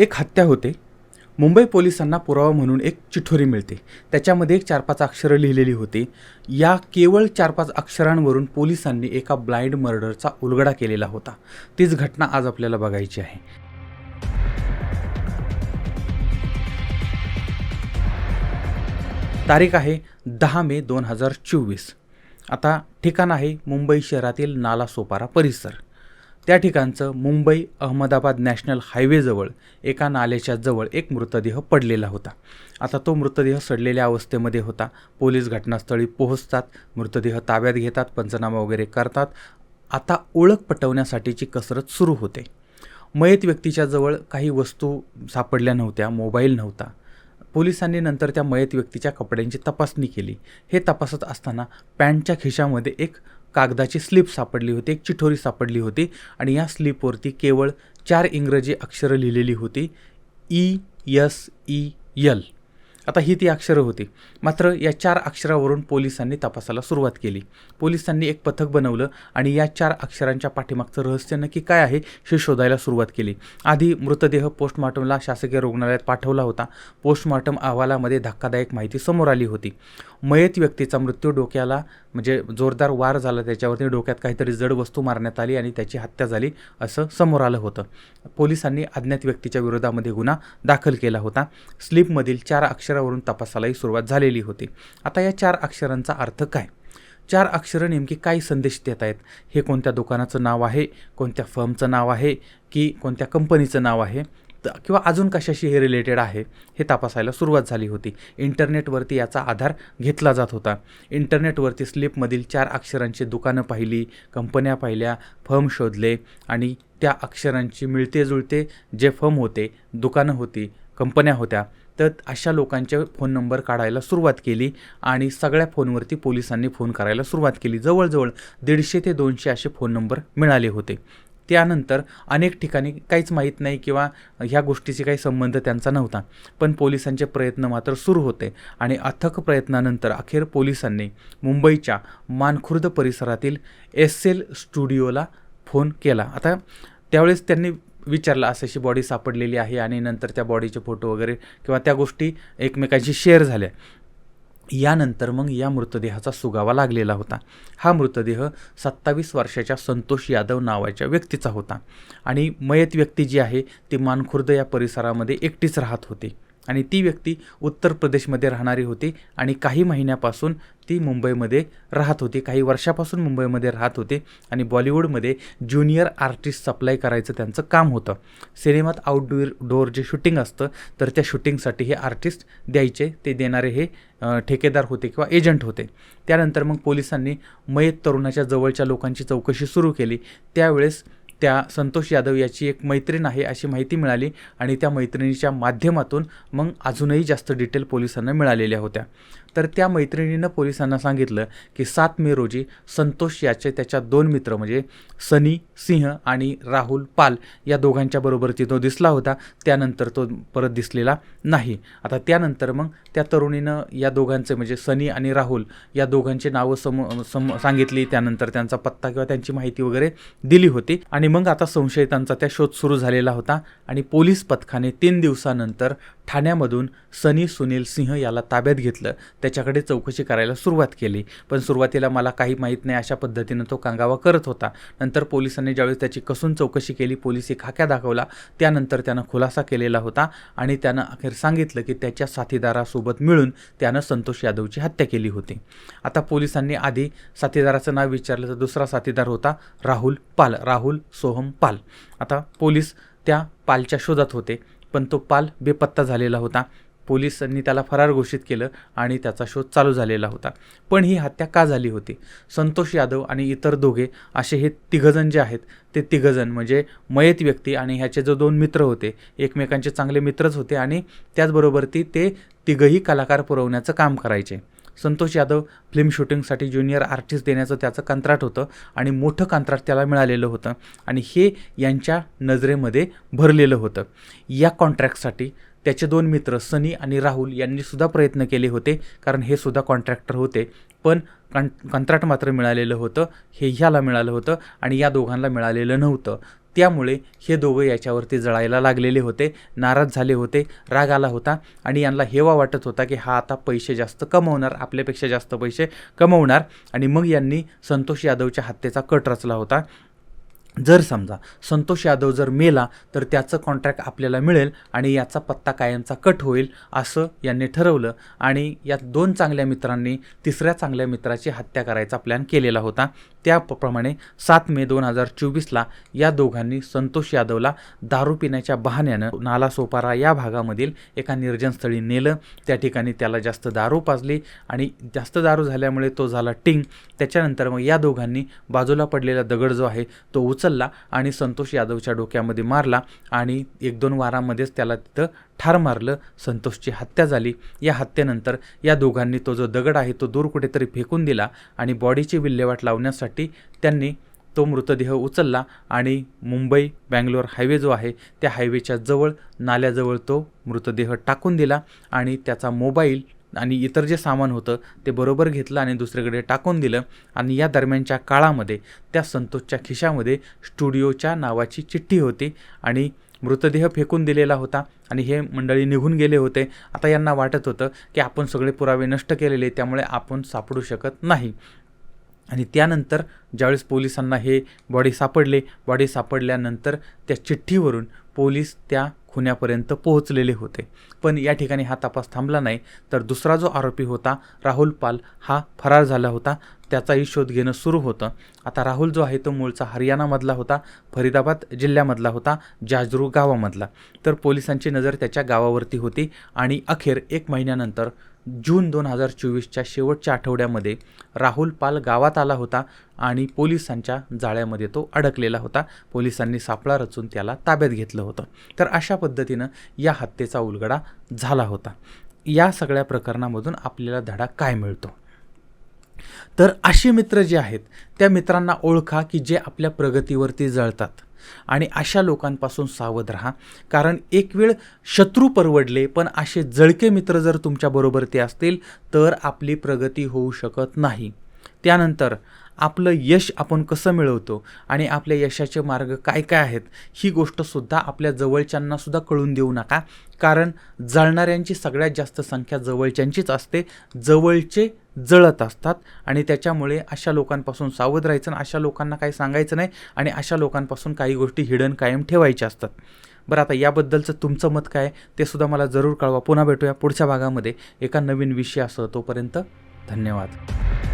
एक हत्या होते. मुंबई पोलिसांना पुरावा म्हणून एक चिठोरी मिळते. त्याच्यामध्ये एक चार पाच अक्षरं लिहिलेली होती. या केवळ चार पाच अक्षरांवरून पोलिसांनी एका ब्लाइंड मर्डरचा उलगडा केलेला होता. तीच घटना आज आपल्याला बघायची आहे. तारीख आहे दहा मे दोन हजार चोवीस. आता ठिकाण आहे मुंबई शहरातील नालासोपारा परिसर. त्या ठिकाणचं मुंबई अहमदाबाद नॅशनल हायवेजवळ एका नाल्याच्या जवळ एक मृतदेह पडलेला होता. आता तो मृतदेह सडलेल्या अवस्थेमध्ये होता. पोलीस घटनास्थळी पोहोचतात मृतदेह ताब्यात घेतात पंचनामा वगैरे करतात. आता ओळख पटवण्यासाठीची कसरत सुरू होते. मयत व्यक्तीच्या जवळ काही वस्तू सापडल्या नव्हत्या मोबाईल नव्हता. पोलिसांनी नंतर त्या मयत व्यक्तीच्या कपड्यांची तपासणी केली. हे तपासत असताना पॅन्टच्या खिशामध्ये एक कागदाची स्लिप सापडली होती एक चिठोरी सापडली होती आणि या स्लिपवरती केवळ चार इंग्रजी अक्षरं लिहिलेली होती ई यस ई यल आता ही ती अक्षरं होती. मात्र या चार अक्षरावरून पोलिसांनी तपासाला सुरुवात केली. पोलिसांनी एक पथक बनवलं आणि या चार अक्षरांच्या पाठीमागचं रहस्य नक्की काय आहे हे शोधायला सुरुवात केली. आधी मृतदेह पोस्टमॉर्टमला शासकीय रुग्णालयात पाठवला होता. पोस्टमॉर्टम अहवालामध्ये धक्कादायक माहिती समोर आली होती. मयत व्यक्तीचा मृत्यू डोक्याला म्हणजे जोरदार वार झाला. त्याच्यावरती डोक्यात काहीतरी जड वस्तू मारण्यात आली आणि त्याची हत्या झाली असं समोर आलं होतं. पोलिसांनी अज्ञात व्यक्तीच्या विरोधामध्ये गुन्हा दाखल केला होता. स्लिपमधील चार अक्षर अक्षरावरून तपासालाही सुरुवात झालेली होती. आता या चार अक्षरांचा अर्थ काय? चार अक्षरं नेमकी काय संदेश देत आहेत? हे कोणत्या दुकानाचं नाव आहे? कोणत्या फर्मचं नाव आहे? की कोणत्या कंपनीचं नाव आहे? किंवा अजून कशाशी हे रिलेटेड आहे? हे तपासायला सुरुवात झाली होती. इंटरनेटवरती याचा आधार घेतला जात होता. इंटरनेटवरती स्लिपमधील चार अक्षरांची दुकानं पाहिली कंपन्या पाहिल्या फर्म शोधले आणि त्या अक्षरांची मिळते जुळते जे फर्म होते दुकानं होती कंपन्या होत्या तर अशा लोकांचे फोन नंबर काढायला सुरुवात केली आणि सगळ्या फोनवरती पोलिसांनी फोन करायला सुरुवात केली. जवळजवळ दीडशे ते दोनशे असे फोन नंबर मिळाले होते. त्यानंतर अनेक ठिकाणी काहीच माहीत नाही किंवा ह्या गोष्टीशी काही संबंध त्यांचा नव्हता. पण पोलिसांचे प्रयत्न मात्र सुरू होते आणि अथक प्रयत्नानंतर अखेर पोलिसांनी मुंबईच्या मानखुर्द परिसरातील एस एल स्टुडिओला फोन केला. आता त्यावेळेस त्यांनी विचारलं असं अशी बॉडी सापडलेली आहे आणि नंतर त्या बॉडीचे फोटो वगैरे किंवा त्या गोष्टी एकमेकांशी शेअर झाल्या. यानंतर मग या मृतदेहाचा सुगावा लागलेला होता. हा मृतदेह सत्तावीस वर्षाच्या संतोष यादव नावाच्या व्यक्तीचा होता आणि मयत व्यक्ती जी आहे ती मानखुर्द या परिसरामध्ये एकटीच राहत होती. आणि ती व्यक्ती उत्तर प्रदेशमध्ये राहणारी होती आणि काही महिन्यापासून ती मुंबईमध्ये राहत होती. काही वर्षापासून मुंबईमध्ये राहत होते आणि बॉलिवूडमध्ये ज्युनियर आर्टिस्ट सप्लाय करायचं त्यांचं काम होतं. सिनेमात आउटडोअर डोअर जे शूटिंग असतं तर त्या शूटिंगसाठी हे आर्टिस्ट द्यायचे. ते देणारे हे ठेकेदार होते किंवा एजंट होते. त्यानंतर मग पोलिसांनी मयत तरुणाच्या जवळच्या लोकांची चौकशी सुरू केली. त्यावेळेस त्या संतोष यादव याची एक मैत्रीण आहे अशी माहिती मिळाली आणि त्या मैत्रिणीच्या माध्यमातून मग अजूनही जास्त डिटेल पोलिसांना मिळालेल्या होत्या. तर त्या मैत्रिणीनं पोलिसांना सांगितलं की सात मे रोजी संतोष याचे त्याच्या दोन मित्र म्हणजे सनी सिंह आणि राहुल पाल या दोघांच्या बरोबरती तो दिसला होता. त्यानंतर तो परत दिसलेला नाही. आता त्यानंतर मग त्या तरुणीनं या दोघांचे म्हणजे सनी आणि राहुल या दोघांची नावं सम सम सांगितली. त्यानंतर त्यांचा पत्ता किंवा त्यांची माहिती वगैरे दिली होती आणि मग आता संशयितांचा त्या शोध सुरू झालेला होता आणि पोलीस पथकाने तीन दिवसानंतर ठाण्यामधून सनी सुनील सिंह याला ताब्यात घेतलं. त्याच्याकडे चौकशी करायला सुरुवात केली. पण सुरुवातीला मला काही माहीत नाही अशा पद्धतीनं तो कांगावा करत होता. नंतर पोलिसांनी ज्यावेळेस त्याची कसून चौकशी केली पोलिसी खाक्या दाखवला. त्यानंतर त्यानं खुलासा केलेला होता आणि त्यानं अखेर सांगितलं की त्याच्या साथीदारासोबत मिळून त्यानं संतोष यादवची हत्या केली होती. आता पोलिसांनी आधी साथीदाराचं नाव विचारलं तर दुसरा साथीदार होता राहुल पाल. राहुल सोहम पाल. आता पोलीस त्या पालच्या शोधात होते पण तो पाल बेपत्ता झालेला होता. पोलिसांनी त्याला फरार घोषित केलं आणि त्याचा शोध चालू झालेला होता. पण ही हत्या का झाली होती? संतोष यादव आणि इतर दोघे असे हे तिघजण जे आहेत ते तिघजण म्हणजे मयत व्यक्ती आणि ह्याचे जो दोन मित्र होते एकमेकांचे चांगले मित्रच होते आणि त्याचबरोबर ती ते तिघही कलाकार पुरवण्याचं काम करायचे. संतोष यादव फिल्म शूटिंगसाठी ज्युनियर आर्टिस्ट देण्याचं त्याचं कंत्राट होतं आणि मोठं कंत्राट त्याला मिळालेलं होतं. आणि हे यांच्या नजरेमध्ये भरलेलं होतं. या कॉन्ट्रॅक्टसाठी त्याचे दोन मित्र सनी आणि राहुल यांनीसुद्धा प्रयत्न केले होते कारण हे सुद्धा कॉन्ट्रॅक्टर होते. पण कं कंत्राट मात्र मिळालेलं होतं हे ह्याला मिळालं होतं आणि या दोघांना मिळालेलं नव्हतं. त्यामुळे हे दोघं याच्यावरती जळायला लागलेले होते नाराज झाले होते राग आला होता आणि यांना हेवा वाटत होता की हा आता पैसे जास्त कमवणार आपल्यापेक्षा जास्त पैसे कमवणार आणि मग यांनी संतोष यादवच्या हत्येचा कट रचला होता. जर समजा संतोष यादव जर मेला तर त्याचं कॉन्ट्रॅक्ट आपल्याला मिळेल आणि याचा पत्ता कायमचा कट होईल असं यांनी ठरवलं आणि यात दोन चांगल्या मित्रांनी तिसऱ्या चांगल्या मित्राची हत्या करायचा प्लॅन केलेला होता. त्याप्रमाणे सात मे दोन हजार चोवीसला या दोघांनी संतोष यादवला दारू पिण्याच्या बहाण्यानं नालासोपारा या भागामधील एका निर्जनस्थळी नेलं. त्या ठिकाणी त्याला जास्त दारू पाजली आणि जास्त दारू झाल्यामुळे तो झाला टिंग. त्याच्यानंतर मग या दोघांनी बाजूला पडलेला दगड जो आहे तो उचल उचलला आणि संतोष यादवच्या डोक्यामध्ये मारला आणि एक दोन वारामध्येच त्याला तिथं ठार मारलं. संतोषची हत्या झाली. या हत्येनंतर या दोघांनी तो जो दगड आहे तो दूर कुठेतरी फेकून दिला आणि बॉडीची विल्हेवाट लावण्यासाठी त्यांनी तो मृतदेह उचलला आणि मुंबई बँगलोर हायवे जो आहे त्या हायवेच्या जवळ नाल्याजवळ तो मृतदेह टाकून दिला आणि त्याचा मोबाईल आणि इतर जे सामान होतं ते बरोबर घेतलं आणि दुसरीकडे टाकून दिलं. आणि या दरम्यानच्या काळामध्ये त्या संतोषच्या खिशामध्ये स्टुडिओच्या नावाची चिठ्ठी होती आणि मृतदेह फेकून दिलेला होता आणि हे मंडळी निघून गेले होते. आता यांना वाटत होतं की आपण सगळे पुरावे नष्ट केलेले त्यामुळे आपण सापडू शकत नाही. आणि त्यानंतर ज्यावेळेस पोलिसांना हे बॉडी सापडले बॉडी सापडल्यानंतर त्या चिठ्ठीवरून पोलीस त्या खुन्यापर्यंत पोहोचलेले होते. पण या ठिकाणी हा तपास थांबला नाही तर दुसरा जो आरोपी होता राहुल पाल हा फरार झाला होता. त्याचाही शोध घेणं सुरू होतं. आता राहुल जो आहे तो मूळचा हरियाणामधला होता फरीदाबाद जिल्ह्यामधला होता जाजरू गावामधला. तर पोलिसांची नजर त्याच्या गावावरती होती आणि अखेर एक महिन्यानंतर जून दोन हजार चोवीसच्या शेवटच्या आठवड्यामध्ये राहुल पाल गावात आला होता आणि पोलिसांच्या जाळ्यामध्ये तो अडकलेला होता. पोलिसांनी सापळा रचून त्याला ताब्यात घेतलं होतं. तर अशा पद्धतीनं या हत्येचा उलगडा झाला होता. या सगळ्या प्रकरणामधून आपल्याला धडा काय मिळतो? तर असे मित्र जे आहेत त्या मित्रांना ओळखा की जे आपल्या प्रगतीवरती जळतात. आणि अशा लोकांपासून सावध राहा. कारण एक वेळ शत्रू परवडले पण असे जळके मित्र जर तुमच्याबरोबर ते असतील तर आपली प्रगती होऊ शकत नाही. त्यानंतर आपलं यश आपण कसं मिळवतो आणि आपल्या यशाचे मार्ग काय काय आहेत ही गोष्टसुद्धा आपल्या जवळच्यांनासुद्धा कळून देऊ नका. कारण जळणाऱ्यांची सगळ्यात जास्त संख्या जवळच्यांचीच असते. जवळचे जळत असतात आणि त्याच्यामुळे अशा लोकांपासून सावध राहायचं आणि अशा लोकांना काही सांगायचं नाही आणि अशा लोकांपासून काही गोष्टी हिडन कायम ठेवायच्या असतात. बरं आता याबद्दलचं तुमचं मत काय ते सुद्धा मला जरूर कळवा. पुन्हा भेटूया पुढच्या भागामध्ये. एका नवीन विषयासह तोपर्यंत धन्यवाद.